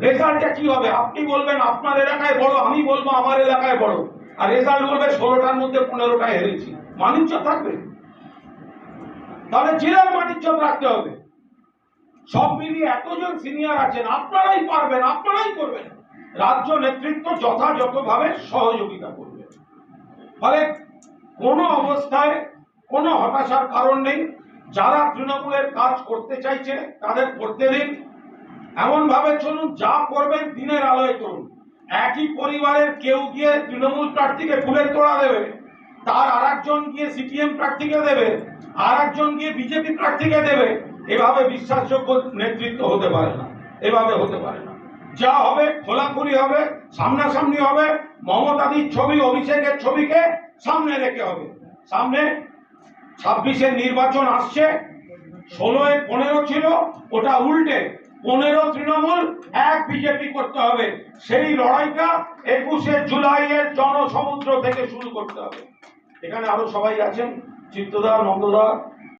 রেজাল্টটা কি হবে? আপনি বলবেন আপনার এলাকায় বড়, আমি বলব আমার এলাকায় বড়। আর রেজাল্ট বলবে ষোলোটার মধ্যে পনেরোটা হেরেছি। মানিজ্য থাকবে? তাহলে জেলার মানিজ্য রাখতে হবে। সব মিলিয়ে এতজন সিনিয়র আছেন, আপনারাই পারবেন, আপনারাই করবেন। রাজ্য নেতৃত্ব যথাযথভাবে সহযোগিতা করবে। ফলে কোনো অবস্থায় কোনো হতাশার কারণ নেই। যারা তৃণমূলের কাজ করতে চাইছে, তাদের করতে দিন এমন ভাবে চলুন, যা করবেন দিনের আলোয় করুন। একই পরিবারের কেউ গিয়ে তৃণমূল প্রার্থীকে ফুলের তোড়া দেবে, তার আর একজন গিয়ে সিপিএম প্রার্থীকে দেবে আর একজন গিয়ে বিজেপি প্রার্থীকে দেবে, এভাবে বিশ্বাসযোগ্য নেতৃত্ব হতে পারে না, এভাবে হতে পারে না। যা হবে, খোলাখুলি হবে, সামনাসামনি হবে মমতাদির ছবি, অভিষেকের ছবিকে সামনে রেখে হবে। সামনে ছাব্বিশের নির্বাচন আসছে, ষোলোয় পনেরো ছিল, ওটা উল্টে পনেরো তৃণমূল এক বিজেপি করতে হবে। সেই লড়াইটা একুশে জুলাইয়ের জনসমুদ্র থেকে শুরু করতে হবে। এখানে আরও সবাই আছেন, চিত্তদা, নন্দদা